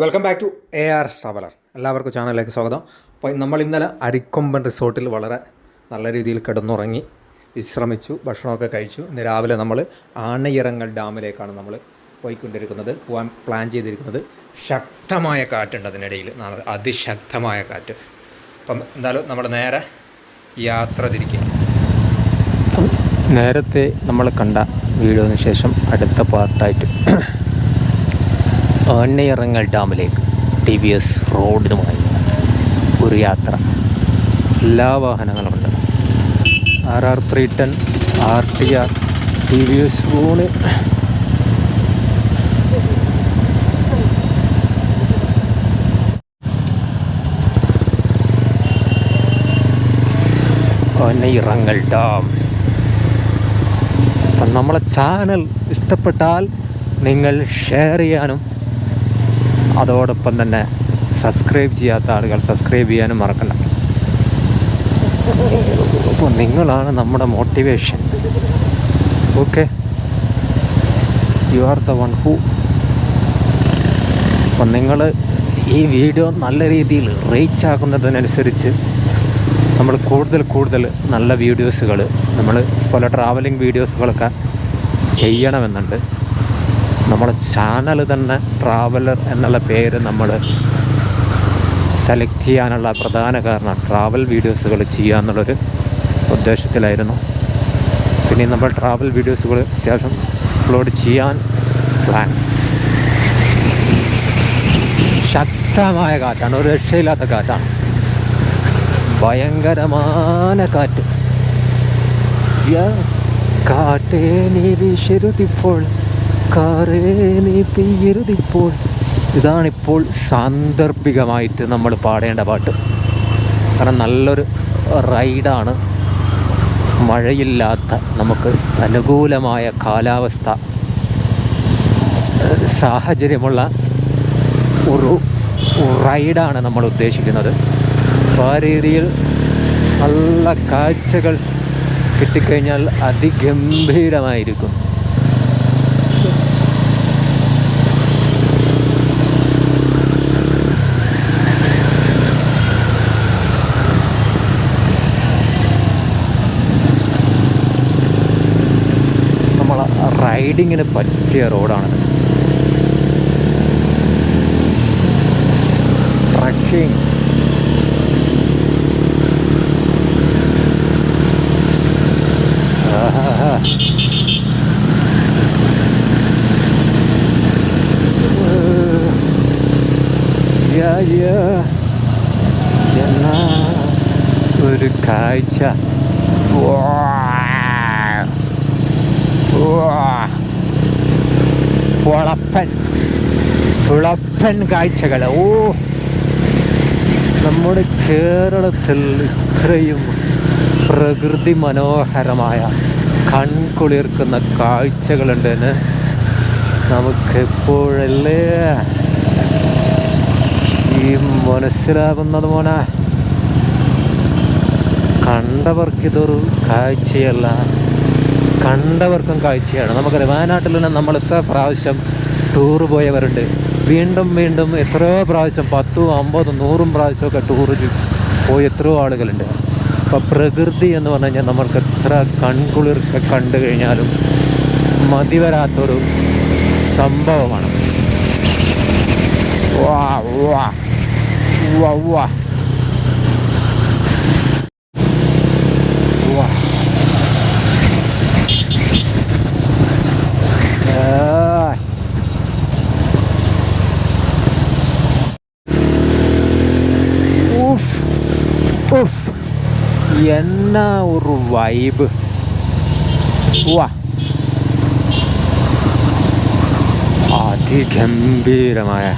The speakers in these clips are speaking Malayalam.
Welcome back to A R traveller എല്ലാവർക്കും ചാനലിലേക്ക് സ്വാഗതം. അപ്പോൾ നമ്മൾ ഇന്നലെ അരിക്കൊമ്പൻ റിസോർട്ടിൽ വളരെ നല്ല രീതിയിൽ കിടന്നുറങ്ങി. വിശ്രമിച്ചു ഭക്ഷണമൊക്കെ കഴിച്ചു. ഇന്ന് രാവിലെ നമ്മൾ ആണയിറങ്ങൽ ഡാമിലേക്കാണ് നമ്മൾ പോയിക്കൊണ്ടിരിക്കുന്നത്. പോകാൻ പ്ലാൻ ചെയ്തിരിക്കുന്നത്. ശക്തമായ കാറ്റുണ്ട് അതിനിടയിൽ. അതിശക്തമായ കാറ്റ്. അപ്പം എന്തായാലും നമ്മൾ നേരെ യാത്ര തിരിക്കുക നേരത്തെ നമ്മൾ കണ്ട വീഡിയോന് ശേഷം അടുത്ത പാർട്ടായിട്ട് എണ്ണയിറങ്ങൽ ഡാമിലേക്ക് ടി വി എസ് റോഡിനുമായി ഒരു യാത്ര. എല്ലാ വാഹനങ്ങളുമുണ്ട്. R R three ten R T R T V S road. എണ്ണയിറങ്ങൽ dam. അപ്പം നമ്മളെ ചാനൽ ഇഷ്ടപ്പെട്ടാൽ നിങ്ങൾ ഷെയർ ചെയ്യാനും അതോടൊപ്പം തന്നെ സബ്സ്ക്രൈബ് ചെയ്യാത്ത ആളുകൾ സബ്സ്ക്രൈബ് ചെയ്യാനും മറക്കണ്ട. അപ്പോൾ നിങ്ങളാണ് നമ്മുടെ motivation okay you are the one who അപ്പം നിങ്ങൾ ഈ വീഡിയോ നല്ല രീതിയിൽ റീച്ച് ആക്കുന്നതിനനുസരിച്ച് നമ്മൾ കൂടുതൽ കൂടുതൽ നല്ല വീഡിയോസുകൾ നമ്മൾ പല ട്രാവലിംഗ് വീഡിയോസുകളൊക്കെ ചെയ്യണമെന്നുണ്ട്. നമ്മുടെ ചാനൽ തന്നെ ട്രാവലർ എന്നുള്ള പേര് നമ്മൾ സെലക്ട് ചെയ്യാനുള്ള പ്രധാന കാരണം ട്രാവൽ വീഡിയോസുകൾ ചെയ്യുക എന്നുള്ളൊരു ഉദ്ദേശത്തിലായിരുന്നു. പിന്നെ നമ്മൾ ട്രാവൽ വീഡിയോസുകൾ അത്യാവശ്യം അപ്ലോഡ് ചെയ്യാൻ പ്ലാൻ ശക്തമായ കാറ്റാണ് ഒരു രക്ഷയില്ലാത്ത കാറ്റാണ്. ഭയങ്കരമായ കാറ്റ്. കാറ്റേ നീ വീശരുതിപ്പോൾ. കാറേ നീ പെയ്യരുതിപ്പോൾ ഇതാണിപ്പോൾ സാന്ദർഭികമായിട്ട് നമ്മൾ പാടേണ്ട പാട്ട്. കാരണം നല്ലൊരു റൈഡാണ്. മഴയില്ലാത്ത നമുക്ക് അനുകൂലമായ കാലാവസ്ഥ സാഹചര്യമുള്ള ഒരു റൈഡാണ് നമ്മൾ ഉദ്ദേശിക്കുന്നത്. അപ്പോൾ ആ രീതിയിൽ നല്ല കാഴ്ചകൾ കിട്ടിക്കഴിഞ്ഞാൽ അതിഗംഭീരമായിരിക്കും നമ്മൾ റൈഡിങ്ങിന് പറ്റിയ റോഡാണിത് ട്രക്കിംഗ്. എന്നാ ഒരു കാഴ്ച വാ. വാ. പൊളപ്പൻ പുളപ്പൻ കാഴ്ചകൾ ഓ നമ്മുടെ കേരളത്തിൽ ഇത്രയും പ്രകൃതി മനോഹരമായ കൺകുളിർക്കുന്ന കാഴ്ചകളുണ്ടെന്ന് നമുക്കെപ്പോഴല്ലേ ഈ മനസ്സിലാകുന്നത് മോനെ? കണ്ടവർക്കിതൊരു കാഴ്ചയല്ല. കണ്ടവർക്കും കാഴ്ചയാണ്. നമുക്കറിയാം വയനാട്ടിൽ നിന്ന് നമ്മൾ എത്ര പ്രാവശ്യം ടൂർ പോയവരുണ്ട്. വീണ്ടും വീണ്ടും എത്രയോ പ്രാവശ്യം പത്തും അമ്പതും നൂറും പ്രാവശ്യമൊക്കെ ടൂറിൽ പോയി എത്രയോ ആളുകളുണ്ട്. അപ്പോൾ പ്രകൃതി എന്ന് പറഞ്ഞു കഴിഞ്ഞാൽ നമുക്ക് എത്ര കൺകുളിർക്കെ കണ്ടു കഴിഞ്ഞാലും മതി വരാത്തൊരു സംഭവമാണ്. വാ വാ വാ വാ Ah. ഉഫ് ഉഫ് എന്നാ ഒരു വൈബ് വാ അതിഗംഭീരമായ.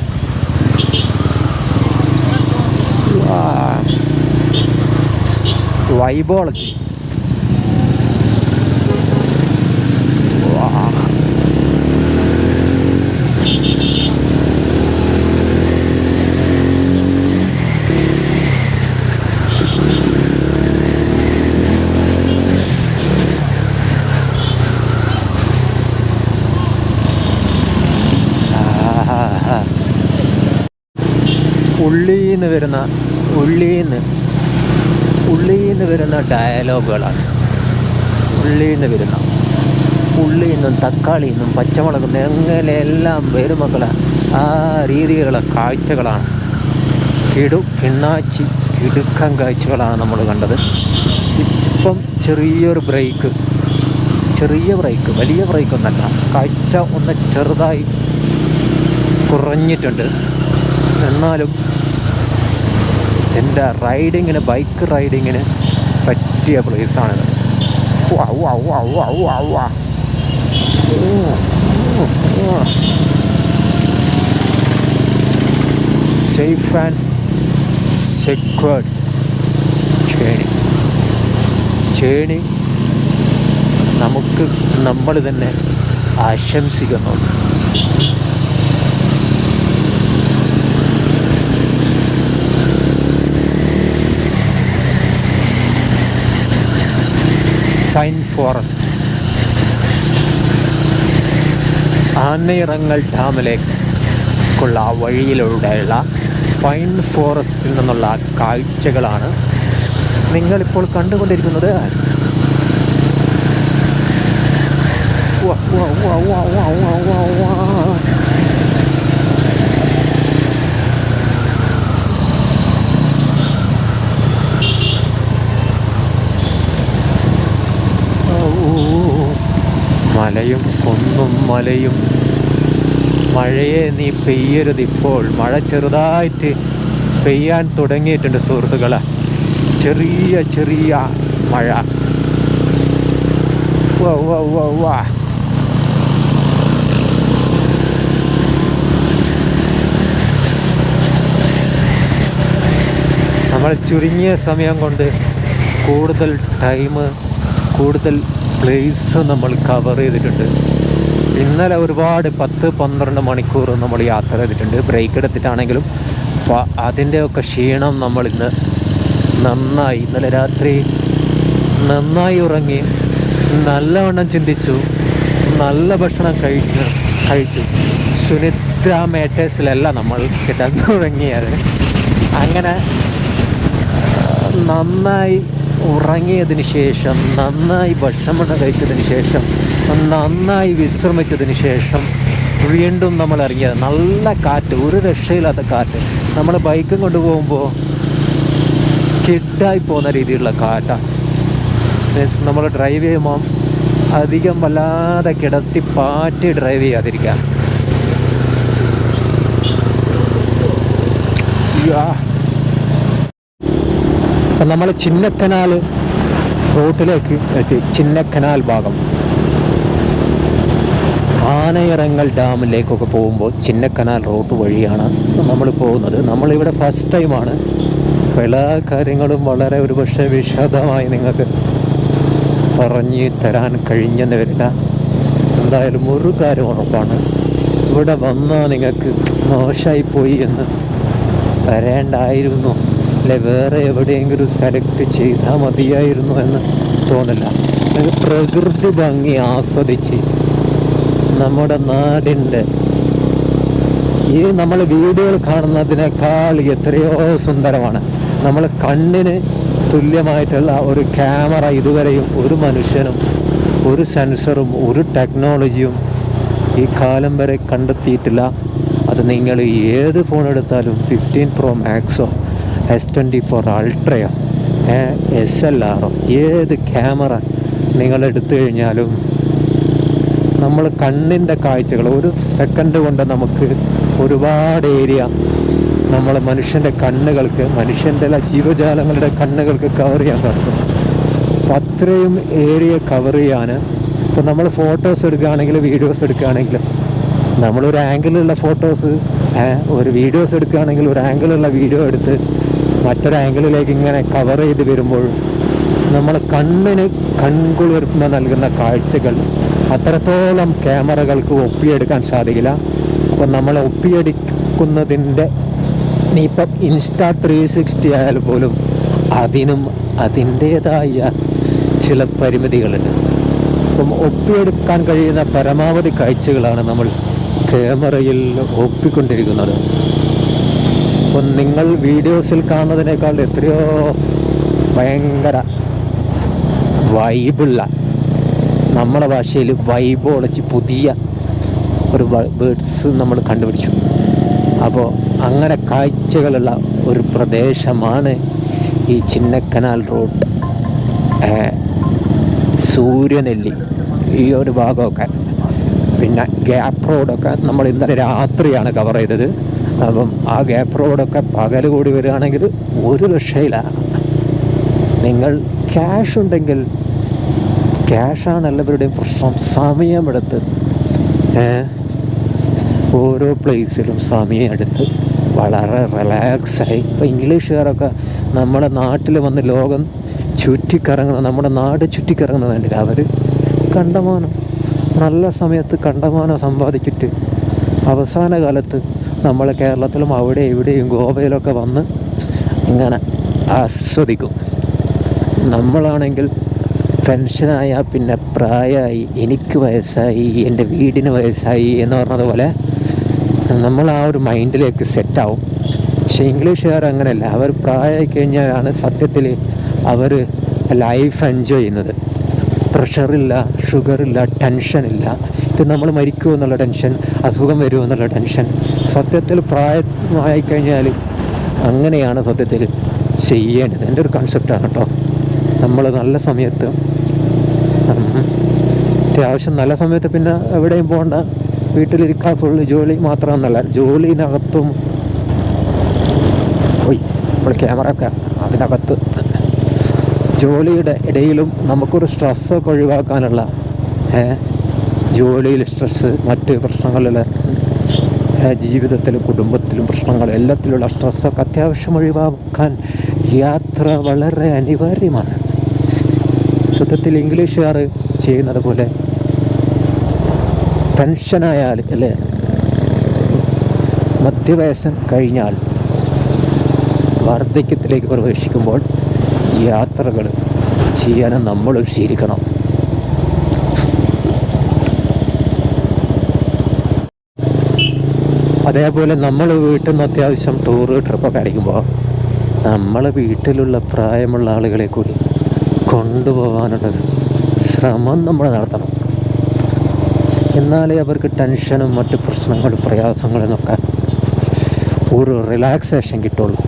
വൈബോളജി വാ ഉള്ളീന്ന് വരുന്ന ഉള്ളീന്ന് ഉള്ളീന്ന് വരുന്ന ഡയലോഗുകളാണ്. ഉള്ളീന്ന് വരുന്ന തക്കാളിയിൽ നിന്നും പച്ചമുളകും എങ്ങനെ എല്ലാം വരും മക്കളെ ആ രീതിയിലുള്ള കാഴ്ചകളാണ്. കിടു കിണ്ണാച്ചി കിടുക്കം കാഴ്ചകളാണ് നമ്മൾ കണ്ടത്. ഇപ്പം ചെറിയൊരു ബ്രേക്ക് ചെറിയ ബ്രേക്ക് വലിയ ബ്രേക്കൊന്നല്ല കാഴ്ച ഒന്ന് ചെറുതായി കുറഞ്ഞിട്ടുണ്ട്. എന്നാലും എന്റെ റൈഡിങ്ങിന് ബൈക്ക് റൈഡിങ്ങിന് പറ്റിയ പ്ലേസാണിത്. സേഫ് ആൻഡ് സെക്വേർഡ് ചേണി ചേണി നമുക്ക് നമ്മൾ തന്നെ ആശംസിക്കുന്നു. പൈൻ ഫോറസ്റ്റ് ആനയിറങ്ങൽ ഡാമിലേക്കുള്ള വഴിയിലൂടെയുള്ള പൈൻ ഫോറസ്റ്റിൽ നിന്നുള്ള കാഴ്ചകളാണ് നിങ്ങളിപ്പോൾ കണ്ടുകൊണ്ടിരിക്കുന്നത്. വാ, വാ, വാ, വാ, വാ, വാ, വാ, വാ. ഔ, മലയും കുന്നും മലയും. മഴയെ നീ പെയ്യരുത് ഇപ്പോൾ. മഴ ചെറുതായിട്ട് പെയ്യാൻ തുടങ്ങിയിട്ടുണ്ട് സുഹൃത്തുക്കളെ. ചെറിയ ചെറിയ മഴ. വാ വാ വാ വാ. നമ്മൾ ചുരുങ്ങിയ സമയം കൊണ്ട് കൂടുതൽ ടൈം കൂടുതൽ പ്ലേസ് നമ്മൾ കവർ ചെയ്തിട്ടുണ്ട്. ഇന്നലെ ഒരുപാട് പത്ത് പന്ത്രണ്ട് മണിക്കൂർ നമ്മൾ യാത്ര ചെയ്തിട്ടുണ്ട്. ബ്രേക്ക് എടുത്തിട്ടാണെങ്കിലും അപ്പോൾ അതിന്റെയൊക്കെ ക്ഷീണം നമ്മൾ ഇന്ന് നന്നായി ഇന്നലെ രാത്രി നന്നായി ഉറങ്ങി നല്ലവണ്ണം ചിന്തിച്ചു നല്ല ഭക്ഷണം കഴിച്ചു കഴിച്ചു. സുനിത്ര മേറ്റേഴ്സിലല്ല നമ്മൾ കിടന്നുറങ്ങിയത്. അങ്ങനെ നന്നായി ഉറങ്ങിയതിന് ശേഷം നന്നായി ഭക്ഷണം കഴിച്ചതിന് ശേഷം നന്നായി വിശ്രമിച്ചതിന് ശേഷം വീണ്ടും നമ്മൾ ഇറങ്ങിയത്. നല്ല കാറ്റ് ഒരു രക്ഷയില്ലാത്ത കാറ്റ്. നമ്മൾ ബൈക്കും കൊണ്ടുപോകുമ്പോൾ സ്കിഡായി പോകുന്ന രീതിയിലുള്ള കാറ്റാണ് മീൻസ് നമ്മൾ ഡ്രൈവ് ചെയ്യുമ്പം അധികം വല്ലാതെ കിടത്തി പാറ്റി ഡ്രൈവ് ചെയ്യാതിരിക്കുക. അപ്പം നമ്മൾ ചിന്നക്കനാൽ റോട്ടിലേക്ക് എത്തി. ചിന്നക്കനാൽ ഭാഗം. ആനയിറങ്ങൽ ഡാമിലേക്കൊക്കെ പോകുമ്പോൾ ചിന്നക്കനാൽ റോഡ് വഴിയാണ് നമ്മൾ പോകുന്നത്. നമ്മളിവിടെ ഫസ്റ്റ് ടൈമാണ് അപ്പോൾ എല്ലാ കാര്യങ്ങളും വളരെ ഒരുപക്ഷെ വിശദമായി നിങ്ങൾക്ക് പറഞ്ഞു തരാൻ കഴിഞ്ഞെന്ന് വരില്ല. എന്തായാലും ഒരു കാര്യം ഉറപ്പാണ്. ഇവിടെ വന്നാൽ നിങ്ങൾക്ക് മോശമായി പോയി എന്ന് വരേണ്ടായിരുന്നു. അല്ലെ വേറെ എവിടെയെങ്കിലും സെലക്ട് ചെയ്താൽ മതിയായിരുന്നു എന്ന് തോന്നില്ല. നിങ്ങൾക്ക് പ്രകൃതി ഭംഗി ആസ്വദിച്ച് നമ്മുടെ നാടിന്റെ ഈ നമ്മൾ വീഡിയോയിൽ കാണുന്നതിനേക്കാൾ എത്രയോ സുന്ദരമാണ്. നമ്മൾ കണ്ണിന് തുല്യമായിട്ടുള്ള ഒരു ക്യാമറ ഇതുവരെയും ഒരു മനുഷ്യനും ഒരു സെൻസറും ഒരു ടെക്നോളജിയും ഈ കാലം വരെ കണ്ടെത്തിയിട്ടില്ല. അത് നിങ്ങൾ ഏത് ഫോൺ എടുത്താലും ഫിഫ്റ്റീൻ പ്രോ മാക്സോ എസ് ട്വന്റി ഫോർ അൾട്രയോ എസ് എൽ ആറോ ഏത് ക്യാമറ നിങ്ങൾ എടുത്തു കഴിഞ്ഞാലും നമ്മൾ കണ്ണിന്റെ കാഴ്ചകൾ ഒരു സെക്കൻഡ് കൊണ്ട് നമുക്ക് ഒരുപാട് ഏരിയ നമ്മൾ മനുഷ്യന്റെ കണ്ണുകൾക്ക് മനുഷ്യന്റെ അല്ല ജീവജാലങ്ങളുടെ കണ്ണുകൾക്ക് കവർ ചെയ്യാൻ സാധിക്കും. അപ്പം അത്രയും ഏരിയ കവർ ചെയ്യാൻ ഇപ്പം നമ്മൾ ഫോട്ടോസ് എടുക്കുകയാണെങ്കിൽ വീഡിയോസ് എടുക്കുകയാണെങ്കിൽ നമ്മളൊരു ആംഗിളുള്ള ഫോട്ടോസ് ഒരു വീഡിയോസ് എടുക്കുകയാണെങ്കിൽ ഒരു ആംഗിളുള്ള വീഡിയോ എടുത്ത് മറ്റൊരു ആംഗിളിലേക്ക് ഇങ്ങനെ കവർ ചെയ്ത് വരുമ്പോൾ നമ്മൾ കണ്ണിന് കൺകുളിർമ നൽകുന്ന കാഴ്ചകൾ അത്രത്തോളം ക്യാമറകൾക്ക് ഒപ്പിയെടുക്കാൻ സാധിക്കില്ല. അപ്പം നമ്മൾ ഒപ്പിയെടുക്കുന്നതിന്റെ ഇനിയിപ്പം ഇൻസ്റ്റാ ത്രീ സിക്സ്റ്റി ആയാൽ പോലും അതിനും അതിന്റേതായ ചില പരിമിതികളുണ്ട്. അപ്പം ഒപ്പിയെടുക്കാൻ കഴിയുന്ന പരമാവധി കാഴ്ചകളാണ് നമ്മൾ ക്യാമറയിൽ ഒപ്പിക്കൊണ്ടിരിക്കുന്നത്. അപ്പം നിങ്ങൾ വീഡിയോസിൽ കാണുന്നതിനേക്കാൾ എത്രയോ ഭയങ്കര വൈബുള്ള നമ്മുടെ ഭാഷയിൽ വൈബ് ഒളിച്ച് പുതിയ ഒരു ബേഡ്സ് നമ്മൾ കണ്ടുപിടിച്ചു. അപ്പോൾ അങ്ങനെ കാഴ്ചകളുള്ള ഒരു പ്രദേശമാണ് ഈ ചിന്നക്കനാൽ റോഡ് സൂര്യനെല്ലി ഈ ഒരു ഭാഗമൊക്കെ. പിന്നെ ഗ്യാപ്പ് റോഡൊക്കെ നമ്മൾ ഇന്നലെ രാത്രിയാണ് കവർ ചെയ്തത്. അപ്പം ആ ഗ്യാപ്പ് റോഡൊക്കെ പകൽ കൂടി വരികയാണെങ്കിൽ ഒരു രക്ഷയില്ല. നിങ്ങൾ ക്യാഷ് ഉണ്ടെങ്കിൽ ക്യാഷാണ് എല്ലാവരുടെയും പ്രശ്നം. സമയമെടുത്ത് ഓരോ പ്ലേസിലും സമയമെടുത്ത് വളരെ റിലാക്സായി ഇപ്പോൾ ഇംഗ്ലീഷുകാരൊക്കെ നമ്മുടെ നാട്ടിൽ വന്ന് ലോകം ചുറ്റിക്കറങ്ങുന്ന നമ്മുടെ നാട് ചുറ്റിക്കറങ്ങുന്നത് കണ്ടില്ല അവർ? കണ്ടമാനം. നല്ല സമയത്ത് കണ്ടമാനം സമ്പാദിച്ചിട്ട് അവസാന കാലത്ത് നമ്മൾ കേരളത്തിലും അവിടെ ഇവിടെയും ഗോവയിലൊക്കെ വന്ന് ഇങ്ങനെ ആസ്വദിക്കും. നമ്മളാണെങ്കിൽ പെൻഷനായ പിന്നെ പ്രായമായി എനിക്ക് വയസ്സായി എന്റെ വീടിന് വയസ്സായി എന്ന് പറഞ്ഞതുപോലെ നമ്മൾ ആ ഒരു മൈൻഡിലേക്ക് സെറ്റാവും. പക്ഷേ ഇംഗ്ലീഷുകാർ അങ്ങനെയല്ല. അവർ പ്രായമായി കഴിഞ്ഞാലാണ് സത്യത്തിൽ അവർ ലൈഫ് എൻജോയ് ചെയ്യുന്നത്. പ്രഷറില്ല ഷുഗറില്ല ടെൻഷനില്ല. നമ്മൾ മരിക്കുമോ എന്നുള്ള ടെൻഷൻ അസുഖം വരുമോ എന്നുള്ള ടെൻഷൻ. സത്യത്തിൽ പ്രായമായി കഴിഞ്ഞാൽ അങ്ങനെയാണ് സത്യത്തിൽ ചെയ്യേണ്ടത്. എന്റെ ഒരു കൺസെപ്റ്റാണ് കേട്ടോ നമ്മൾ നല്ല സമയത്ത് അത്യാവശ്യം നല്ല സമയത്ത് പിന്നെ എവിടെയും പോകണ്ട വീട്ടിലിരിക്കാൻ ഫുൾ ജോലി മാത്രമെന്നല്ല ജോലിനകത്തും പോയി. നമ്മൾ ക്യാമറ ഒക്കെ അതിനകത്ത്. ജോലിയുടെ ഇടയിലും നമുക്കൊരു സ്ട്രെസ്സൊക്കെ ഒഴിവാക്കാനുള്ള ഏ, ജോലിയിൽ സ്ട്രെസ്സ് മറ്റ് പ്രശ്നങ്ങളിൽ ജീവിതത്തിലും കുടുംബത്തിലും പ്രശ്നങ്ങൾ എല്ലാത്തിലുള്ള സ്ട്രെസ്സൊക്കെ അത്യാവശ്യം ഒഴിവാക്കാൻ യാത്ര വളരെ അനിവാര്യമാണ്. ശുദ്ധത്തിൽ ഇംഗ്ലീഷുകാർ ചെയ്യുന്നത് പോലെ പെൻഷനായാൽ അല്ലേ? മധ്യവയസ്സൻ കഴിഞ്ഞാൽ വാർദ്ധക്യത്തിലേക്ക് പ്രവേശിക്കുമ്പോൾ യാത്രകൾ ചെയ്യാനും നമ്മൾ ശീലിക്കണം. അതേപോലെ നമ്മൾ വീട്ടിൽ നിന്ന് അത്യാവശ്യം ടൂറ് ട്രിപ്പൊക്കെ അടിക്കുമ്പോൾ നമ്മളെ വീട്ടിലുള്ള പ്രായമുള്ള ആളുകളെ കൂടി കൊണ്ടുപോകാനുള്ളൊരു ശ്രമം നമ്മൾ നടത്തണം. എന്നാലേ അവർക്ക് ടെൻഷനും മറ്റ് പ്രശ്നങ്ങളും പ്രയാസങ്ങളും ഒക്കെ ഒരു റിലാക്സേഷൻ കിട്ടുള്ളൂ.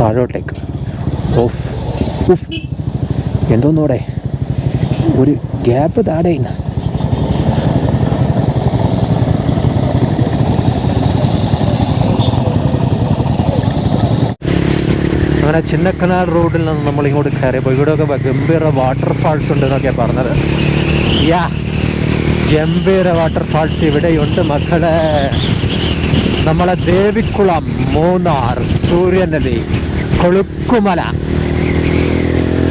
താഴോട്ടേക്ക്. ഓഫ് എന്തോന്നൂടെ? ഒരു ഗ്യാപ്പ് താടേന്ന് അങ്ങനെ ചിന്നക്കനാൽ റോഡിൽ നിന്ന് നമ്മൾ ഇങ്ങോട്ട് കയറിയപ്പോൾ ഇവിടെയൊക്കെ ഗംഭീര വാട്ടർഫാൾസ് ഉണ്ട് എന്നൊക്കെയാണ് പറഞ്ഞത്. യാ ഗംഭീര വാട്ടർഫാൾസ് ഇവിടെയുണ്ട് മക്കളെ. നമ്മളെ ദേവിക്കുളം മൂന്നാർ സൂര്യനദി കൊളുക്കുമല.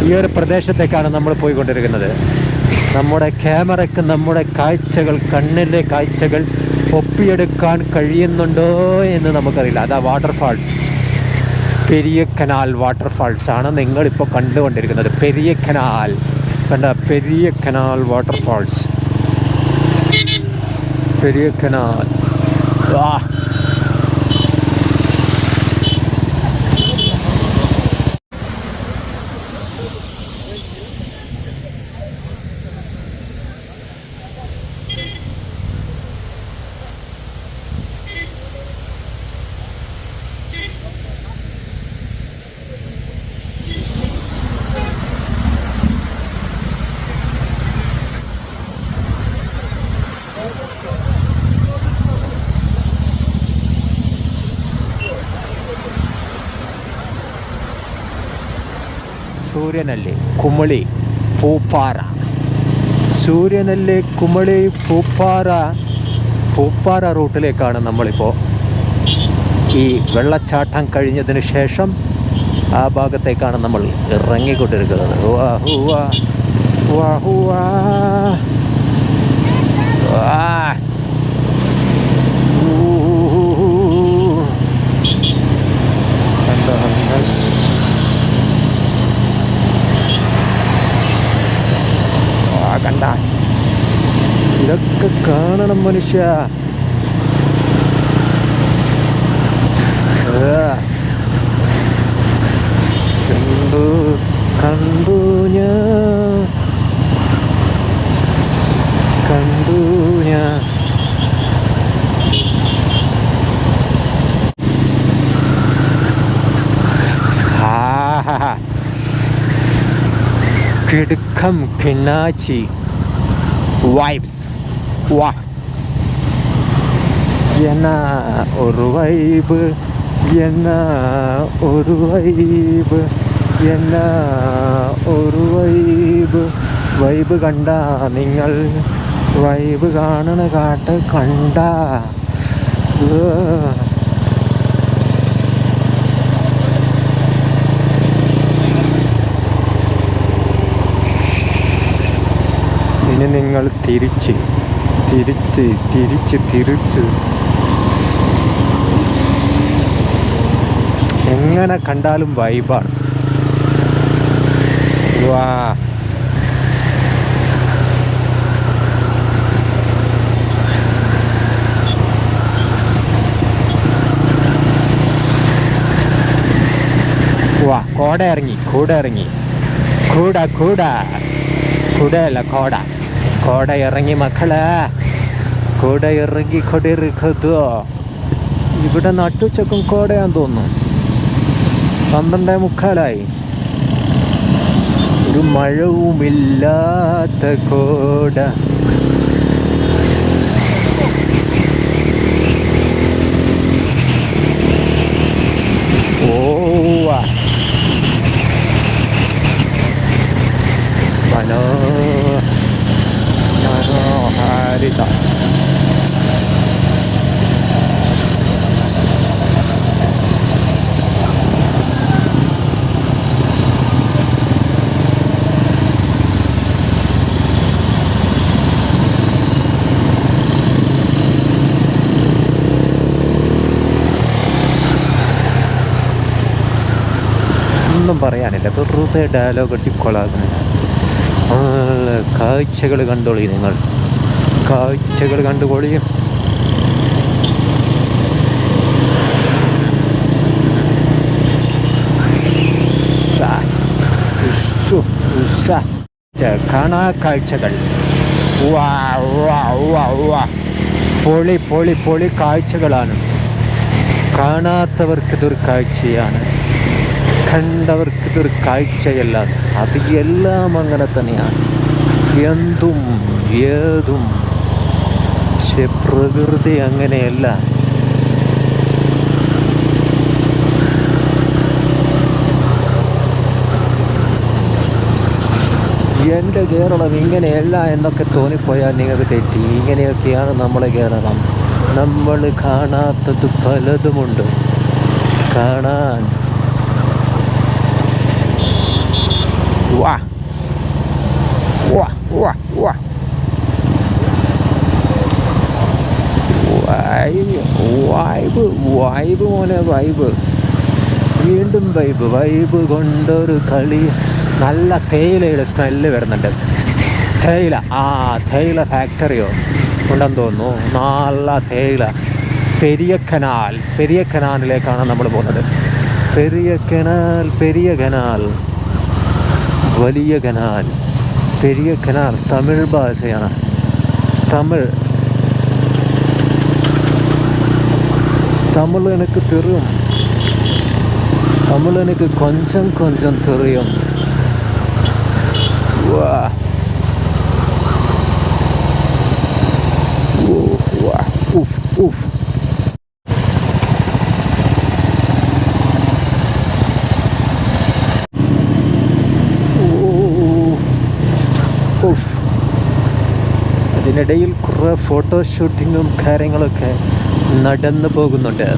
ഈ ഒരു പ്രദേശത്തേക്കാണ് നമ്മൾ പോയിക്കൊണ്ടിരിക്കുന്നത്. നമ്മുടെ ക്യാമറയ്ക്ക് നമ്മുടെ കാഴ്ചകൾ കണ്ണിലെ കാഴ്ചകൾ ഒപ്പിയെടുക്കാൻ കഴിയുന്നുണ്ടോ എന്ന് നമുക്കറിയില്ല. അതാ വാട്ടർഫാൾസ് പെരിയ കനാൽ വാട്ടർഫാൾസ് ആണ് നിങ്ങളിപ്പോൾ കണ്ടുകൊണ്ടിരിക്കുന്നത്. പെരിയ കനാൽ കണ്ട Periya canal waterfalls Periya canal ആ. സൂര്യനല്ലേ? കുമളി പൂപ്പാറ. സൂര്യനല്ലേ കുമളി പൂപ്പാറ? പൂപ്പാറ റൂട്ടിലേക്കാണ് നമ്മളിപ്പോൾ ഈ വെള്ളച്ചാട്ടം കഴിഞ്ഞതിന് ശേഷം ആ ഭാഗത്തേക്കാണ് നമ്മൾ ഇറങ്ങിക്കൊണ്ടിരിക്കുന്നത്. വാഹുവാ വാഹുവാ ഹുവാ. വാ. ഊ. കണ്ടോ നിങ്ങൾ? ആ കണ്ട ഇതൊക്കെ കാണണം മനുഷ്യ. കണ്ടു കണ്ടു ഞാൻ. കണ്ടു ഞാൻ. കിടുക്കം കിണ്ണാച്ചി. വൈബ്സ് വാ என்ன ஒரு வைபு என்ன ஒரு வைபு என்ன ഒരു വൈബ് വൈബ് കണ്ട നിങ്ങൾ വൈബ് കാണണ കാട്ട് കണ്ട ഏ. ഇനി നിങ്ങൾ തിരിച്ച് തിരിച്ച് തിരിച്ച് തിരിച്ച്. എങ്ങനെ കണ്ടാലും വൈബാണ് വാ. വാ കോട ഇറങ്ങി കൂട ഇറങ്ങി. കൂട കൂട. കൂടയല്ല കോട. കോട ഇറങ്ങി മക്കളെ. കോട ഇറങ്ങി കൊടിറുക്കതോ ഇവിടെ നട്ടുച്ചക്കും കോടയാന്ന് തോന്നുന്നു. പന്ത്രണ്ടേ മുക്കാലായി. ഒരു മഴവുമില്ലാത്ത കോട ഓവാ മനോ മനോഹാരിത ഒന്നും പറയാനില്ല. വെറുതെ ഡയലോഗ് അടിച്ച് കൊളാകുന്നില്ല കാഴ്ചകൾ കണ്ടോളി നിങ്ങൾ. കാഴ്ചകൾ കണ്ടുകൊള്ളിയും കാണാ കാഴ്ചകൾ പൊളി പൊളി പൊളി കാഴ്ചകളാണ്. കാണാത്തവർക്ക് ഇതൊരു കാഴ്ചയാണ്. കണ്ടവർക്ക് ഇതൊരു കാഴ്ചയല്ല. അത് എല്ലാം അങ്ങനെ തന്നെയാണ്. എന്തും ഏതും. പക്ഷെ പ്രകൃതി അങ്ങനെയല്ല. എന്റെ കേരളം ഇങ്ങനെയല്ല എന്നൊക്കെ തോന്നിപ്പോയാൽ നിങ്ങൾക്ക് തെറ്റി. ഇങ്ങനെയൊക്കെയാണ് നമ്മളെ കേരളം. നമ്മൾ കാണാത്തത് പലതുമുണ്ട്. കാണാൻ. വാ വാ വാ വാ വൈബ് വൈബ് വൈബ് മോനെ വൈബ് വീണ്ടും വൈബ് വൈബ് കൊണ്ടൊരു കളി. നല്ല തേയിലയുടെ സ്മെല്ല് വരുന്നുണ്ട്. തേയില ആ തേയില ഫാക്ടറിയോ ഉണ്ടെന്ന് തോന്നുന്നു. നല്ല തേയില. പെരിയ കനാൽ പെരിയ കനാലിലേക്കാണ് നമ്മൾ പോകുന്നത്. പെരിയ കനാൽ പെരിയ കനാൽ വലിയ കനാൽ. പെരിയ കനാൽ തമിഴ് ഭാഷയാണ്. തമിഴ് தமிழ் எனக்கு தெரியும் தமிழ் எனக்கு கொஞ்சம் கொஞ்சம் தெரியும் வா ஓ, வா உஃப் உஃப் ഓ, ഉഫ്. അതിനിടയിൽ കുറേ ഫോട്ടോ ഷൂട്ടിങ്ങും കാര്യങ്ങളൊക്കെ നടന്നു പോകുന്നുണ്ട്.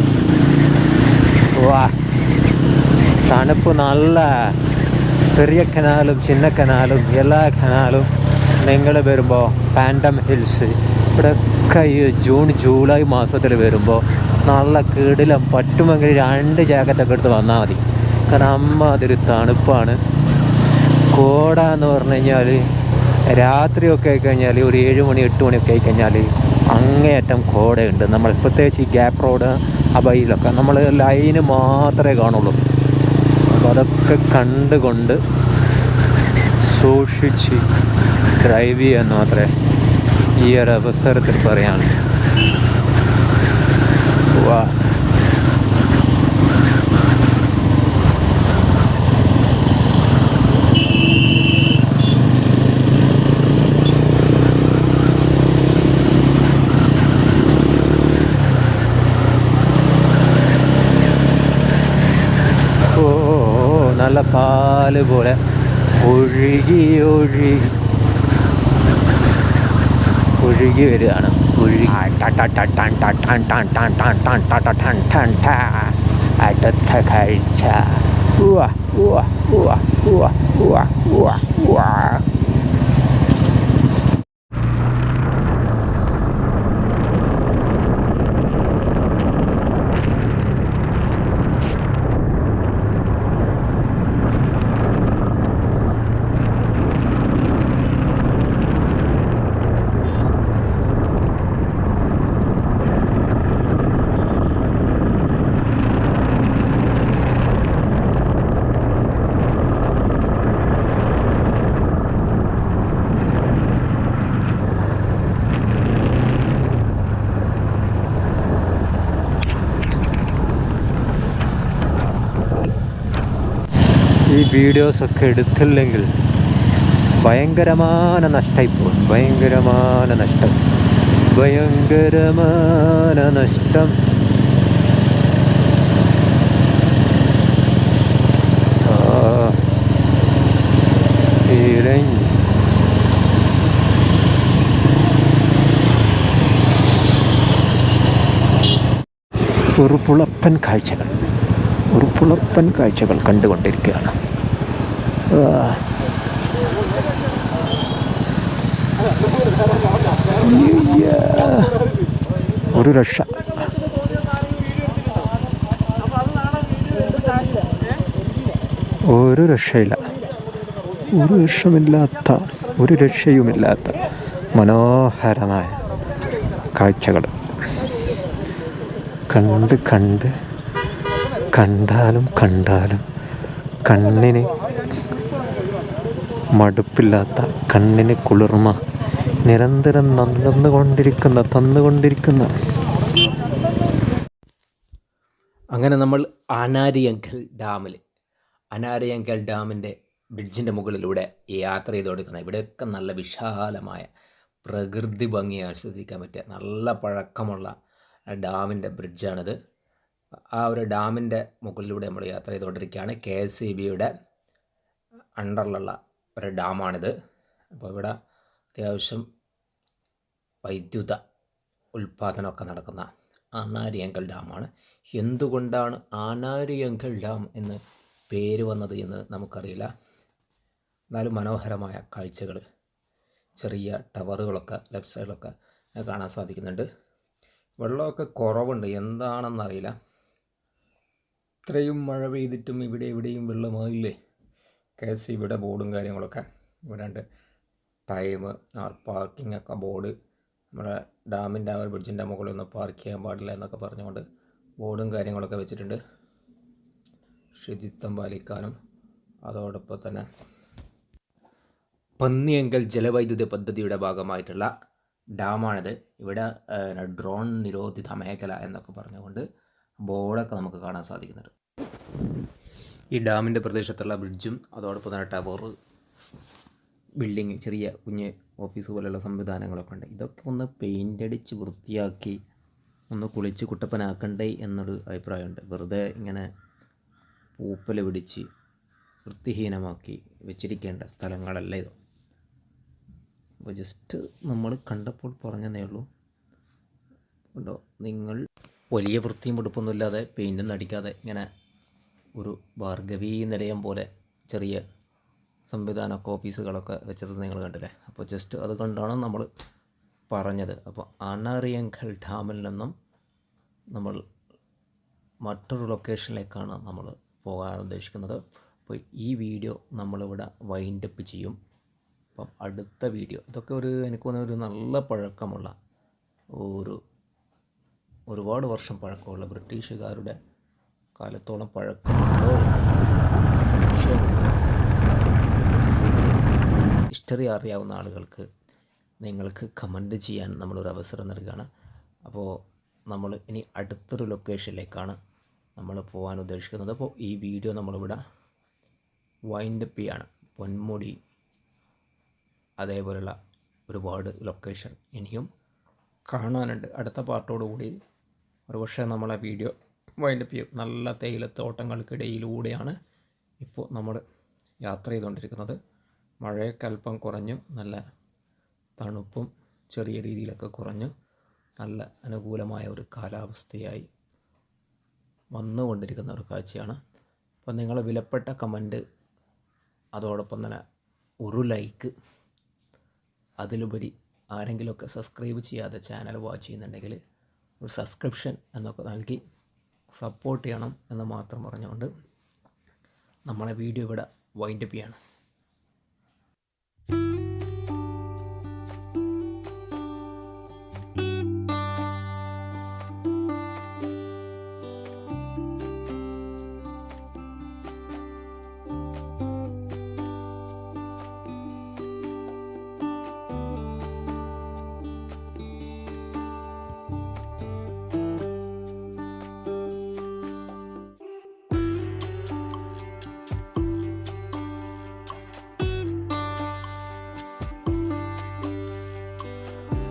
വാ. തണുപ്പ് നല്ല ചെറിയ കനാലും ചിന്ന കനാലും എല്ലാ കനാലും നിങ്ങൾ വരുമ്പോൾ പാൻഡം ഹിൽസ് ഇവിടെയൊക്കെ ഈ ജൂൺ ജൂലൈ മാസത്തിൽ വരുമ്പോൾ നല്ല കീടിലും പറ്റുമെങ്കിൽ രണ്ട് ജാക്കറ്റൊക്കെ എടുത്ത് വന്നാൽ മതി. കാരണം അമ്മ അതൊരു തണുപ്പാണ്. കോട എന്ന് പറഞ്ഞു കഴിഞ്ഞാൽ രാത്രിയൊക്കെ ആയിക്കഴിഞ്ഞാൽ ഒരു ഏഴ് മണി എട്ട് മണിയൊക്കെ ആയിക്കഴിഞ്ഞാൽ അങ്ങേയറ്റം കോടയുണ്ട്. നമ്മൾ പ്രത്യേകിച്ച് ഈ ഗ്യാപ്പ് റോഡ് ആ നമ്മൾ ലൈന് മാത്രമേ കാണുള്ളൂ. അപ്പോൾ അതൊക്കെ കണ്ടുകൊണ്ട് സൂക്ഷിച്ച് ഡ്രൈവ് ചെയ്യാൻ മാത്രമേ ഈ ഒരു അവസരത്തിൽ പറയാനുള്ളൂ. വാ. പാല് പോലെ ഒഴുകി ഒഴുകി ഒഴുകി വരികയാണ് ഒഴുകി അടുത്ത കാഴ്ച ഉവ്വ, ഉവ്വ, ഉവ്വ, ഉവ്വ, ഉവ്വ, ഉവ്വ, ഉവ്വ. വീഡിയോസൊക്കെ എടുത്തില്ലെങ്കിൽ ഭയങ്കരമായ നഷ്ടമായിപ്പോകും ഭയങ്കരമായ നഷ്ടം ഭയങ്കരമായ നഷ്ടം. ഒരു പുളപ്പൻ കാഴ്ചകൾ ഒരു പുളപ്പൻ കാഴ്ചകൾ കണ്ടുകൊണ്ടിരിക്കുകയാണ്. ഒരു രക്ഷ. ഒരു രക്ഷയില്ല. ഒരു രക്ഷമില്ലാത്ത ഒരു രക്ഷയുമില്ലാത്ത മനോഹരമായ കാഴ്ചകൾ. കണ്ട് കണ്ട് കണ്ടാലും കണ്ടാലും കണ്ണിന് മടുപ്പില്ലാത്ത കണ്ണിന് കുളിർമ നിരന്തരം നടന്നുകൊണ്ടിരിക്കുന്ന തന്നുകൊണ്ടിരിക്കുന്ന. അങ്ങനെ നമ്മൾ അനാരിയങ്കൽ ഡാമിൽ അനാരിയങ്കൽ ഡാമിന്റെ ബ്രിഡ്ജിന്റെ മുകളിലൂടെ യാത്ര ചെയ്ത് കൊടുക്കുന്നത് ഇവിടെയൊക്കെ നല്ല വിശാലമായ പ്രകൃതി ഭംഗി ആസ്വദിക്കാൻ പറ്റിയ നല്ല പഴക്കമുള്ള ഡാമിന്റെ ബ്രിഡ്ജാണിത്. ആ ഒരു ഡാമിന്റെ മുകളിലൂടെ നമ്മൾ യാത്ര ചെയ്തുകൊണ്ടിരിക്കുകയാണ് കെ എസ് സി ബിയുടെ അണ്ടറിലുള്ള ഒരു ഡാമാണിത്. അപ്പോൾ ഇവിടെ അത്യാവശ്യം വൈദ്യുത ഉൽപ്പാദനമൊക്കെ നടക്കുന്ന ആനാരിയങ്കൽ ഡാമാണ്. എന്തുകൊണ്ടാണ് ആനാരിയങ്കൽ ഡാം എന്ന് പേര് വന്നത് എന്ന് നമുക്കറിയില്ല. എന്നാലും മനോഹരമായ കാഴ്ചകൾ ചെറിയ ടവറുകളൊക്കെ ലെഫ്റ്റ് സൈഡിലൊക്കെ കാണാൻ സാധിക്കുന്നുണ്ട്. വെള്ളമൊക്കെ കുറവുണ്ട് എന്താണെന്നറിയില്ല. ഇത്രയും മഴ പെയ്തിട്ടും ഇവിടെ എവിടെയും വെള്ളമായില്ലേ? കെ എസ് ഇവിടെ ബോർഡും കാര്യങ്ങളൊക്കെ ഇവിടെയുണ്ട്. ടൈം ടൈം പാർക്കിംഗ് ഒക്കെ ബോർഡ് നമ്മുടെ ഡാമിന്റെ ആ ഒരു ബ്രിഡ്ജിന്റെ മുകളിൽ ഒന്ന് പാർക്ക് ചെയ്യാൻ പാടില്ല എന്നൊക്കെ പറഞ്ഞുകൊണ്ട് ബോർഡും കാര്യങ്ങളൊക്കെ വെച്ചിട്ടുണ്ട്. ശുചിത്വം പാലിക്കാനും അതോടൊപ്പം തന്നെ പന്നിയങ്കൽ ജലവൈദ്യുത പദ്ധതിയുടെ ഭാഗമായിട്ടുള്ള ഡാമാണിത്. ഇവിടെ ഡ്രോൺ നിരോധിത മേഖല എന്നൊക്കെ പറഞ്ഞുകൊണ്ട് ബോർഡൊക്കെ നമുക്ക് കാണാൻ സാധിക്കുന്നുണ്ട്. ഈ ഡാമിന്റെ പ്രദേശത്തുള്ള ബ്രിഡ്ജും അതോടൊപ്പം തന്നെ ടവർ ബിൽഡിങ് ചെറിയ കുഞ്ഞ് ഓഫീസ് പോലെയുള്ള സംവിധാനങ്ങളൊക്കെ ഉണ്ട്. ഇതൊക്കെ ഒന്ന് പെയിന്റ് അടിച്ച് വൃത്തിയാക്കി ഒന്ന് കുളിച്ച് കുട്ടപ്പനാക്കണ്ടേ എന്നൊരു അഭിപ്രായമുണ്ട്. വെറുതെ ഇങ്ങനെ പൂപ്പൽ പിടിച്ച് വൃത്തിഹീനമാക്കി വെച്ചിരിക്കേണ്ട സ്ഥലങ്ങളല്ല ഇത്. അപ്പോൾ ജസ്റ്റ് നമ്മൾ കണ്ടപ്പോൾ പറഞ്ഞതേ ഉള്ളൂ. ഉണ്ടോ? നിങ്ങൾ വലിയ വൃത്തിയും വെടുപ്പൊന്നുമില്ലാതെ പെയിന്റൊന്നും അടിക്കാതെ ഇങ്ങനെ ഒരു ഭാർഗവീ നിലയം പോലെ ചെറിയ സംവിധാനമൊക്കെ ഓഫീസുകളൊക്കെ വെച്ചത് നിങ്ങൾ കണ്ടില്ലേ? അപ്പോൾ ജസ്റ്റ് അത് കണ്ടാണ് നമ്മൾ പറഞ്ഞത്. അപ്പോൾ അണറിയങ്കൽ ഡാമിൽ നിന്നും നമ്മൾ മറ്റൊരു ലൊക്കേഷനിലേക്കാണ് നമ്മൾ പോകാൻ ഉദ്ദേശിക്കുന്നത്. അപ്പോൾ ഈ വീഡിയോ നമ്മളിവിടെ വൈൻഡപ്പ് ചെയ്യും. അപ്പം അടുത്ത വീഡിയോ ഇതൊക്കെ ഒരു എനിക്ക് തോന്നുന്ന ഒരു നല്ല പഴക്കമുള്ള ഒരു ഒരുപാട് വർഷം പഴക്കമുള്ള ബ്രിട്ടീഷുകാരുടെ കാലത്തോളം പഴക്കമുണ്ടോ ഹിസ്റ്ററി അറിയാവുന്ന ആളുകൾക്ക് നിങ്ങൾക്ക് കമന്റ് ചെയ്യാൻ നമ്മളൊരു അവസരം നൽകുകയാണ് അപ്പോൾ നമ്മൾ ഇനി അടുത്തൊരു ലൊക്കേഷനിലേക്കാണ് നമ്മൾ പോകാൻ ഉദ്ദേശിക്കുന്നത്. അപ്പോൾ ഈ വീഡിയോ നമ്മളിവിടെ വൈൻഡപ്പ് ചെയ്യാണ്. പൊന്മുടി അതേപോലെയുള്ള ഒരുപാട് ലൊക്കേഷൻ ഇനിയും കാണാനുണ്ട്. അടുത്ത പാർട്ടോടുകൂടി ഒരുപക്ഷെ നമ്മളെ വീഡിയോ വൈൻഡപ്പ് ചെയ്യും. നല്ല തേയിലത്തോട്ടങ്ങൾക്കിടയിലൂടെയാണ് ഇപ്പോൾ നമ്മൾ യാത്ര ചെയ്തുകൊണ്ടിരിക്കുന്നത്. മഴയൊക്കെ അല്പം കുറഞ്ഞു. നല്ല തണുപ്പും ചെറിയ രീതിയിലൊക്കെ കുറഞ്ഞു. നല്ല അനുകൂലമായ ഒരു കാലാവസ്ഥയായി വന്നുകൊണ്ടിരിക്കുന്ന ഒരു കാഴ്ചയാണ്. അപ്പോൾ നിങ്ങൾ വിലപ്പെട്ട കമന്റ് അതോടൊപ്പം തന്നെ ഒരു ലൈക്ക് അതിലുപരി ആരെങ്കിലുമൊക്കെ സബ്സ്ക്രൈബ് ചെയ്യാതെ ചാനൽ വാച്ച് ചെയ്യുന്നുണ്ടെങ്കിൽ ഒരു സബ്സ്ക്രിപ്ഷൻ എന്നൊക്കെ നൽകി സപ്പോർട്ട് ചെയ്യണം എന്ന് മാത്രം പറഞ്ഞുകൊണ്ട് നമ്മളെ വീഡിയോ ഇവിടെ വൈൻഡപ്പ് ചെയ്യണം.